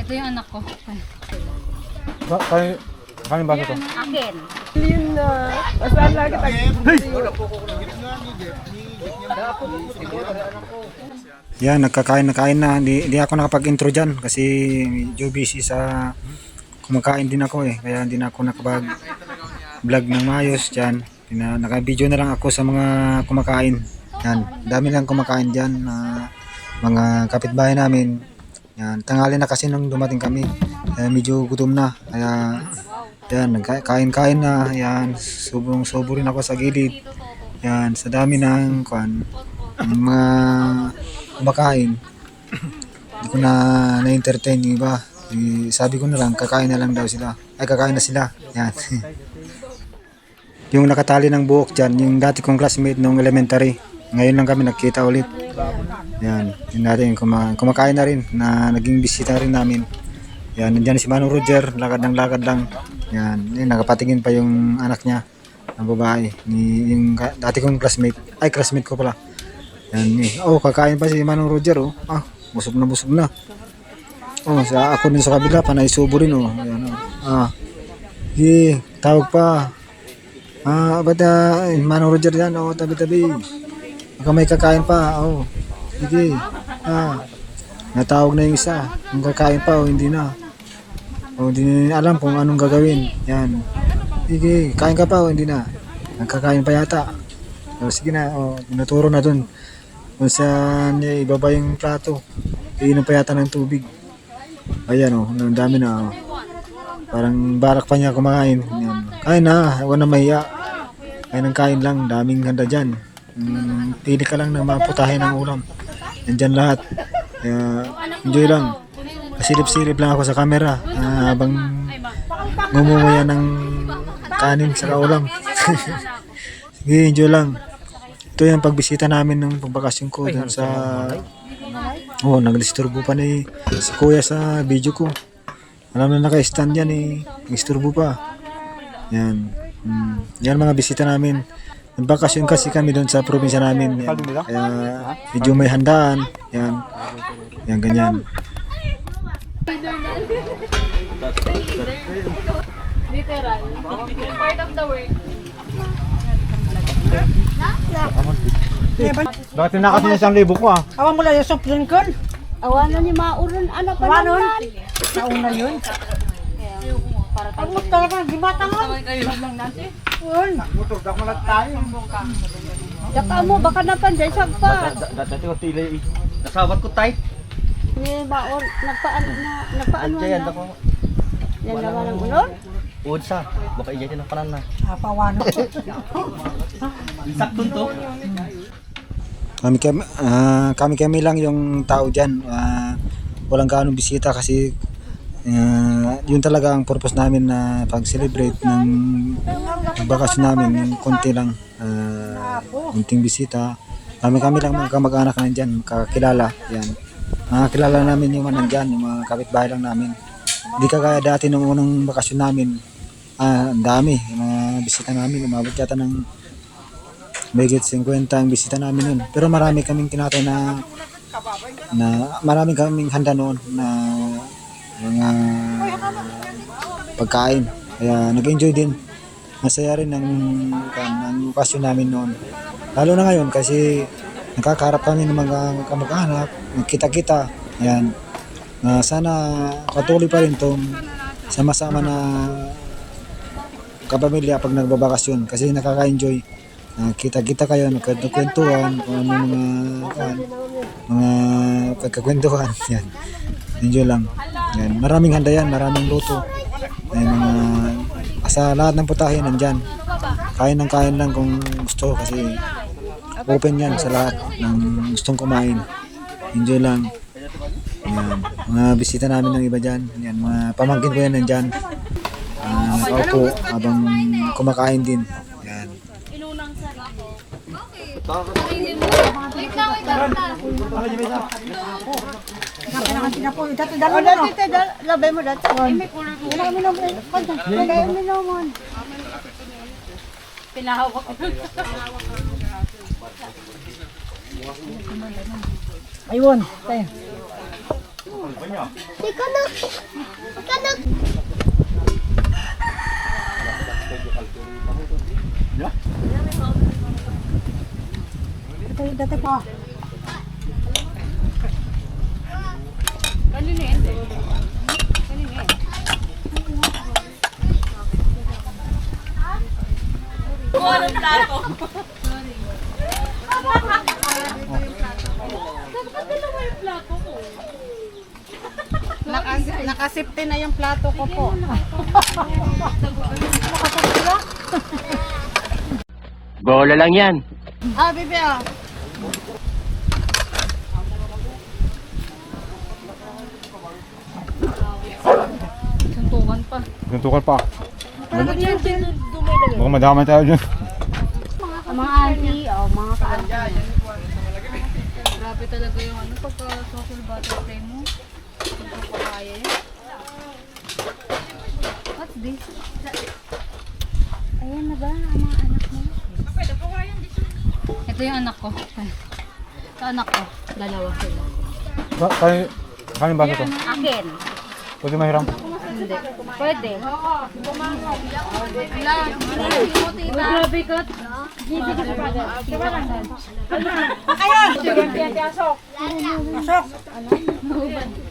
Ito yung anak ko. Ba, kain, kain ba ito? Akin. Yan, nagkakain na kain na. Hindi, hindi ako nakapag-intro dyan kasi medyo busy sa kumakain din ako eh. Kaya hindi na ako nakapag-vlog ng maayos dyan. Naka-video na lang ako sa mga kumakain. Yan, dami lang kumakain dyan na mga kapitbahay namin. Yan, tanghali na kasi nung dumating kami. Kaya medyo gutom na. Kaya yan, nagkain-kain na. Yan, sobrang sobo ako sa gilid. Yan, sa dami ng kwan, ng mga kumakain. Hindi ko na na-entertain yung iba. Eh, sabi ko na lang, kakain na lang daw sila. Ay, kakain na sila. Yan. yung nakatali ng buhok dyan, yung dati kong classmate nung elementary. Ngayon lang kami nagkita ulit. Yan. Yung natin, kuma kumakain na rin, na naging bisita rin namin. Yan, nandiyan si Manong Roger, lakad ng lakad lang. Yan, yun, nakapatingin pa yung anak niya, ang babae, ni, yung dati kong classmate, ay classmate ko pala. Yan, eh. Oh, kakain pa si Manong Roger, oh. Ah, busog na busog na. Oh, sa ako din sa kabila, panay subo rin, oh. Yan, oh. Ah. Sige, tawag pa. Ah, ba't ah, Manong Roger yan, oh, tabi-tabi. Baka may kakain pa, oh. Sige. Ah. Natawag na yung isa. Yung kakain pa, oh, hindi na. Oh, hindi na alam kung anong gagawin. Yan. Sige, kain ka pa, oh, hindi na. Nagkakain pa yata. Oh, sige na, oh, tinuturo na dun. Kung saan niya ibaba yung plato. Iinom pa yata ng tubig. Ayan, oh, ang dami na, oh. Parang barak pa niya kumakain. Yan. Kain na, huwag na mahiya. Kain ng kain lang, daming handa dyan. Mm, ka lang ng mga putahe ng ulam. Nandyan lahat. Kaya, enjoy lang. Pasilip-silip lang ako sa camera ah, habang ngumuya ng kanin sa kaulam. Sige, enjoy lang. Ito yung pagbisita namin ng pagbakasyon ko dun sa... Oh, nagdisturbo pa ni si kuya sa video ko. Alam na naka-stand yan eh. Nag-isturbo pa. Yan. Mm, yan mga bisita namin. Nagbakasyon kasi kami doon sa probinsya namin. Yan. Kaya medyo may handaan. Yan. Yan, ganyan. Literal. Part of the work. Bakit na kasi isang libo ko ah? Awan mo lang yung soft drink ko. Awanan ni Mauron. Ano pa Awan nun. naman? Nauna yun. Para Ang mo talaga, di ba tangan? Yun. Daka mo, baka napanday siya pa. Dati ko tila nasawat ko tay. Ni Maor, nagpaan na, nagpaan na. ako. Yan naman ang unod. Uod sa. Baka ijay ng kanan na. Apawano ko. Saktun to. Kami kami, ah, kami kami lang yung tao diyan. walang gaano bisita kasi ah, yun talaga ang purpose namin na pag-celebrate ng bakasyon namin, yung konti lang uh, konting bisita. Kami kami lang mga kamag-anak na nandyan, kakilala. Yan. Mga kilala namin yung mga nandyan, yung mga kapitbahay lang namin. Hindi kagaya dati nung unang bakasyon namin. Ah, ang dami, yung mga bisita namin, umabot yata ng Megit 50 ang bisita namin nun. Pero marami kaming kinatay na na marami kaming handa noon na mga pagkain. Kaya nag-enjoy din. Masaya rin ang, ang okasyon namin noon. Lalo na ngayon kasi nakakaharap kami ng mga kamag-anak, nagkita-kita. Yan. Na sana patuloy pa rin tong sama-sama na kapamilya pag nagbabakasyon kasi nakaka-enjoy. Ah, kita-kita kayo, nagkwentuhan, kung ano mga, kuwan, mga pagkakwentuhan. Yan. Enjoy lang. Yan. Maraming handa yan, maraming luto. Yan, mga, sa lahat ng putahe nandyan. Kain ng kain lang kung gusto kasi open yan sa lahat ng gustong kumain. Enjoy lang. Yan. Mga bisita namin ng iba dyan. Yan. Mga pamangkin ko yan nandyan. Ah, nakaupo habang kumakain din. Yan. Kailangan sinapoy. Dati dalawa na. Dati, dati, labay mo dati. Yan ang minom. Kanta. Labay mo naman. Pinahawak ko. Ayun, tayo. Ito, dati pa. Naka, nakasipte na yung plato ko po. Bola lang yan. Ah, bibi ah. Tuntukan pa. Baka madamay tayo dyan. Ang mga auntie, oh, mga ka-auntie. Grabe talaga yung ano, pagka social butterfly mo. Hindi ko kaya yun. What's this? Ayan na ba, ang mga anak mo? Ito yung anak ko. Ito anak ko. Dalawa sila. Ba, kanin, kanin ba ito? Akin. Pwede mahiram. Hindi. Pwede. Wala. Buti na. Grabe ka.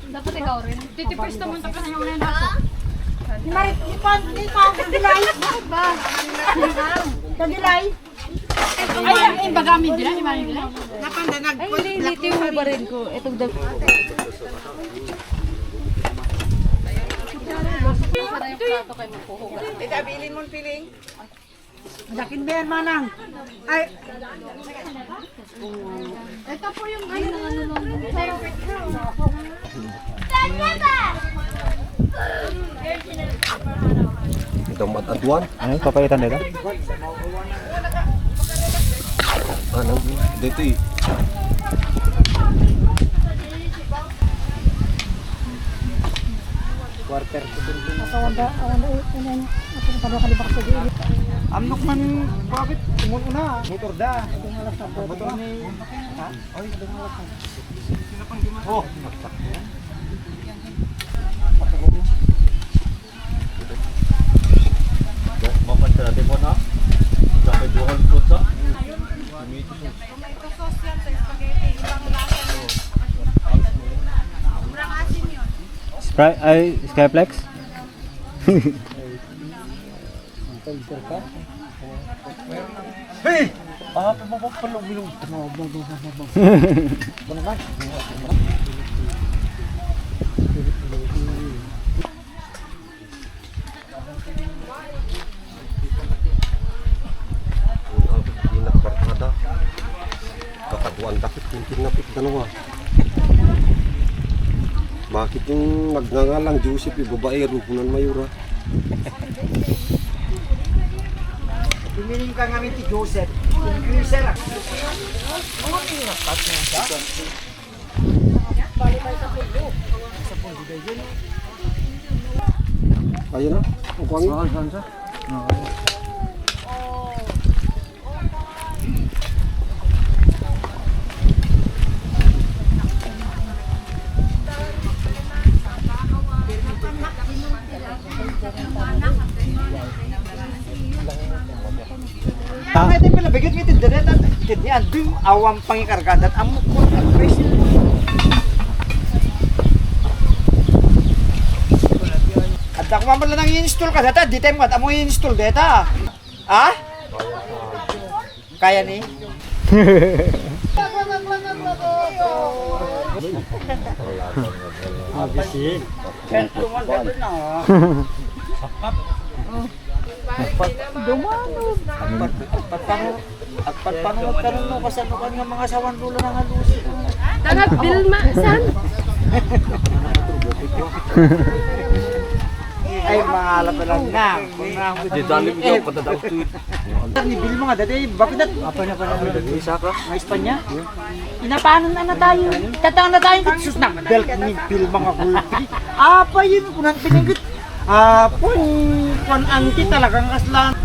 Dapat ikaw rin. Titipis naman tapos na yung ulan ako. Ay, hindi, hindi. Ito yung baril ko. Itong dag... Para yung plato kayo magpuhugas. Yakin ba yan, manang? Ay, Ito matatuan. Ano, papaitan nila? Ano? Dito eh. Amnok man, bakit? Tumun una. Motor da. Motor ni... Ha? Oy, Oh. Mapansin natin mo na. Sa duhol ko sa. Spry, ay, Skyflex? Hey! Ah, nagbarkada. Kakatuan dakit yung tinapit dalawa. Bakit yung nagngangalang Joseph yung babae rupunan mayura? Pimiling ka ngamin ti Joseph. Increaser ah. Ayun na. Ang kuwangin. Ang tindaret at tindihan dum awam pangikargadat amok ko at Chris. At ako mamala nang i-install ka data, di tayo mo at amo i-install data. Ha? Kaya ni? Abisin. Kento man dito na. Patpano at patpano karon no kasano kan nga mga sawan rulo ng halusi. Tangag Bilma, san? Ay mga alapalang na. Kung na Di dalim Eh, yung patadaw to. Ni Bill mga dati, bakit dat? Apa na pala? Isa ka? Mga Espanya? Inapanan na na tayo. Tatang na tayo. Sus na belt ni Bill mga gulpi. Apa yun? Kunang pinigit. Ah, pun, pun angki talagang aslan.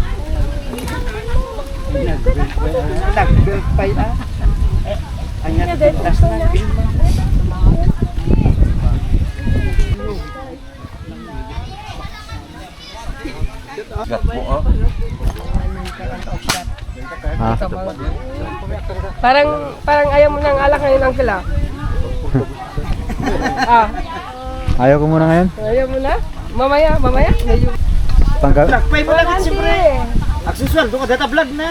Nag-build pa yun ah. Ang Parang parang ayaw mo nang alak ngayon ang kila. ah. Ayaw ko muna ngayon? Ayaw mo na? Mamaya, mamaya. Tanggap. Tagpay mo lang siyempre. Aksesual, doon ka data vlog na.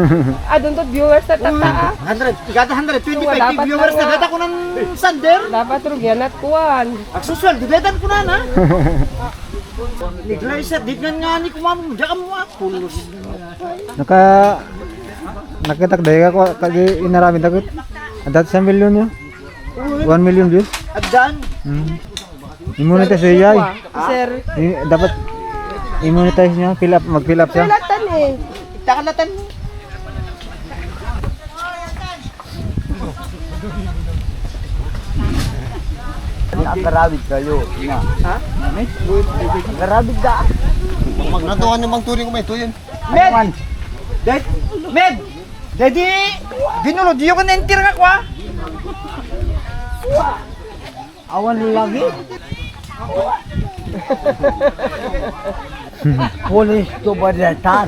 Ah, doon to viewers na tata, ah. 100, igata 125 Wala, dapat viewers na nga. data ko ng Sander. Dapat rugyan at kuwan. Aksesual, dibetan ko na na. Niglay sa dignan nga ni kumam, diyan mo ah, pulos. Naka nakita dahil ako kagi inarami takot. Adat sa milyon yun. 1 million views. At daan, Hmm. Immonetize siya ay. Sir, I- Dapat immonetize niya, fill up, mag-fill up siya. pilatan eh. takalatan mo. Nakarawid kayo. Ha? Nakarawid ka. Pag natuhan yung bang turing ko may tuyin. Med! Dad, Med! Daddy, binulod, yung ka na-enter nga kwa. Awan lagi. Police to badatan.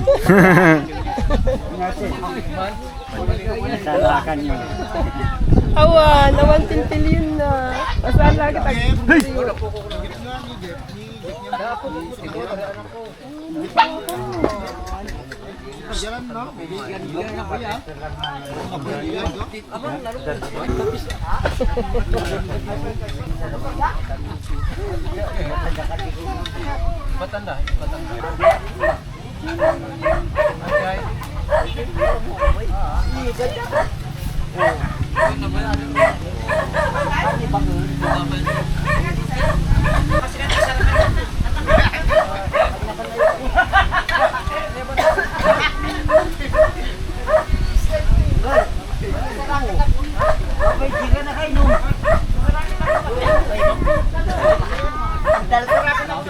Salakan nyo. Awan, awan tintil yun na. Masaan lagi tag...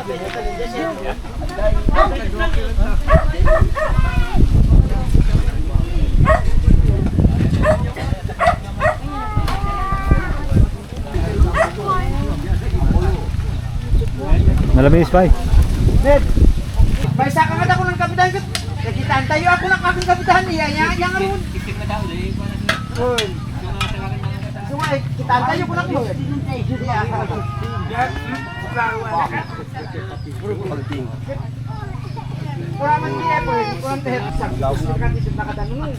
Malamis pa eh. Med, may saka nga ako ng kapitan ko. Nakitaan tayo ako ng aking kapitan niya. Yang yang ron. Uy. Sumay, kitaan tayo ko ng mo. Kuraman niya po, kurang tehet sa. Kan isip na katanong.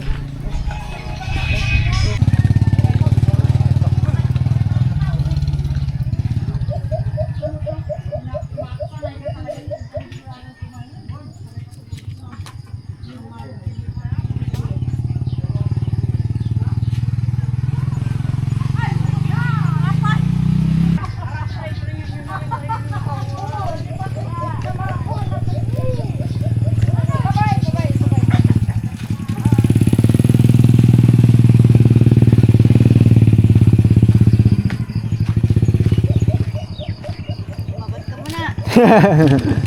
Yeah.